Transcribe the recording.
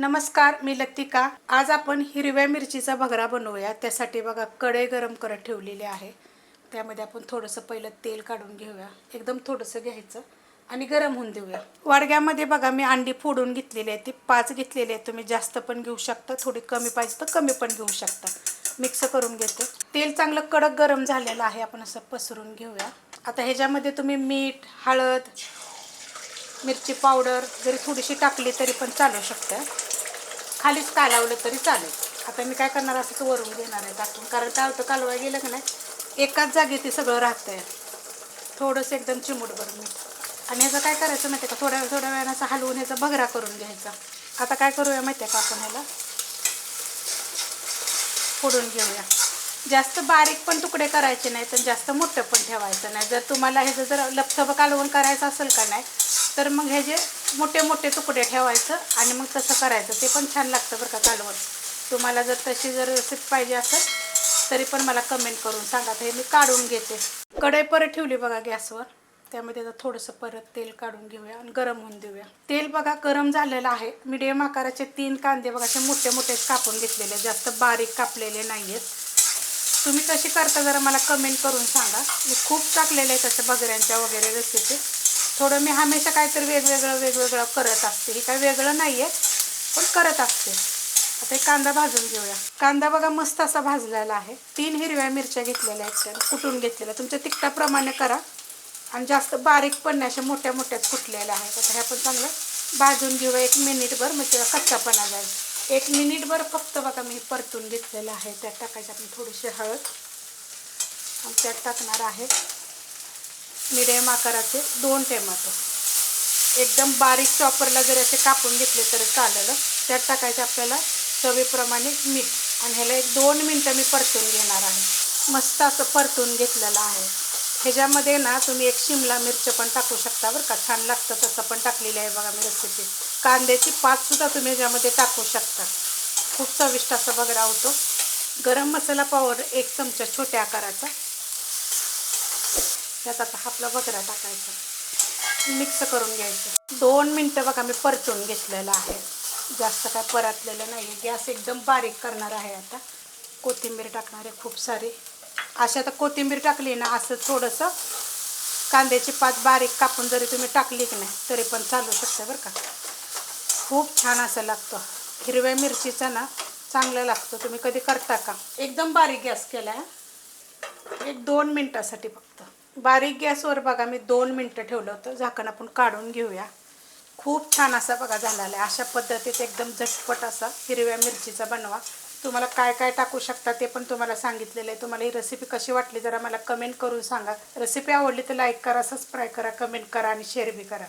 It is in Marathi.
नमस्कार मी लतिका. आज आपण हिरव्या मिरचीचा भगरा बनवूया. त्यासाठी बघा कढई गरम करत ठेवलेली आहे. त्यामध्ये आपण थोडंसं पहिलं तेल काढून घेऊया. एकदम थोडंसं घ्यायचं आणि गरम होऊन देऊया. वाडग्यामध्ये बघा मी अंडी फोडून घेतलेली आहे ती पाच घेतलेली आहे तुम्ही जास्त पण घेऊ शकता. थोडी कमी पाहिजे तर कमी पण घेऊ शकता. मिक्स करून घेते. तेल चांगलं कडक गरम झालेलं आहे. आपण असं पसरून घेऊया. आता ह्याच्यामध्ये तुम्ही मीठ हळद मिरची पावडर जरी थोडीशी टाकली तरी पण चालू शकतं. खालीच कालवलं तरी चालेल. आता मी काय करणार असं वरून घेणार आहे टाकून कारण काय होतं कालवा गेलं का नाही एकाच जागी ते सगळं राहतं आहे थोडंसं एकदम चिमूटभर मीठ आणि ह्याचं काय करायचं माहिती आहे का? थोड्या थोड्या वेळानं असं हलवून ह्याचा भगरा करून घ्यायचा. आता काय करूया माहिती आहे का आपण ह्याला फोडून घेऊया. जास्त बारीक पण तुकडे करायचे नाही तर जास्त मोठं पण ठेवायचं नाही. जर तुम्हाला ह्याचं जर लपथप कालवून करायचं असेल का नाही तर मग हे जे मोठे मोठे तुकडे ठेवायचं आणि मग तसं करायचं. ते पण छान लागतं बरं का कालवण. तुम्हाला जर तशी जर रेसिपी पाहिजे असेल तरी पण मला कमेंट करून सांगा. तर हे मी काढून घेते. कढई परत ठेवली बघा गॅसवर. त्यामध्ये त्याचं थोडंसं परत तेल काढून घेऊया आणि गरम होऊन देऊया. तेल बघा गरम झालेलं आहे. मिडियम आकाराचे तीन कांदे बघा असे मोठे मोठे कापून घेतलेले आहेत. जास्त बारीक कापलेले नाही आहेत तुम्ही कशी करता जरा मला कमेंट करून सांगा. मी खूप टाकलेले आहेत अशा बगऱ्यांच्या वगैरे रेसिपी थोडं मी हमेशा काहीतरी वेगवेगळं वेगवेगळं करत असते. हे काही वेगळं नाही आहे पण करत असते. आता हे कांदा भाजून घेऊया. कांदा बघा मस्त असा भाजलेला आहे. तीन हिरव्या मिरच्या घेतलेल्या आहेत तर कुटून घेतलेल्या. तुमच्या तिखटाप्रमाणे करा. आणि जास्त बारीक पण नाही अशा मोठ्या मोठ्याच कुटलेल्या आहेत. आता ह्या पण चांगलं भाजून घेऊया. एक मिनिटभर म्हणजे मग तेव्हा कच्चापणा जाईल. एक मिनिटभर फक्त बघा मी परतून घेतलेलं आहे. त्यात टाकायची आपण थोडीशी हळद. आणि त्यात टाकणार आहे. मिडियम आकाराचे दोन टोमॅटो. एकदम बारीक चॉपरला जरी असे कापून घेतले तरी चालेल. त्यात टाकायचे आपल्याला चवीप्रमाणे मीठ. आणि ह्याला एक दोन मिनटं मी परतून घेणार आहे. मस्त असं परतून घेतलेलं आहे. ह्याच्यामध्ये ना तुम्ही एक शिमला मिरची पण टाकू शकता बरं का. छान लागतं तसं पण टाकलेली आहे बघा मी रेसिपी कांद्याची पातसुद्धा तुम्ही ह्याच्यामध्ये टाकू शकता. खूप चविष्ट असं बघा होतो गरम मसाला पावडर एक चमचा छोट्या आकाराचा. त्यात आता आपला बकरा टाकायचा. मिक्स करून घ्यायचं. दोन मिनटं बघा मी परतून घेतलेलं आहे. जास्त काय परतलेलं नाही आहे गॅस एकदम बारीक करणार आहे आता. कोथिंबीर टाकणार आहे खूप सारी. अशी आता कोथिंबीर टाकली ना असं थोडंसं कांद्याची पात बारीक कापून जरी तुम्ही टाकली की नाही तरी पण चालू शकते बरं का. खूप छान असं लागतं. हिरव्या मिरचीचं ना चांगलं लागतं. तुम्ही कधी करता का? एकदम बारीक गॅस केला आहे एक दोन मिनटासाठी फक्त. बारीक गॅसवर बघा मी दोन मिनटं ठेवलं होतं. झाकण आपण काढून घेऊया. खूप छान असा बघा झालेला आहे. अशा पद्धतीत एकदम झटपट असा हिरव्या मिरचीचा बनवा. तुम्हाला काय काय टाकू शकता ते पण तुम्हाला सांगितलेलं आहे. तुम्हाला ही रेसिपी कशी वाटली जरा मला कमेंट करून सांगा. रेसिपी आवडली तर लाईक करा सबस्क्राईब करा कमेंट करा आणि शेअर बी करा.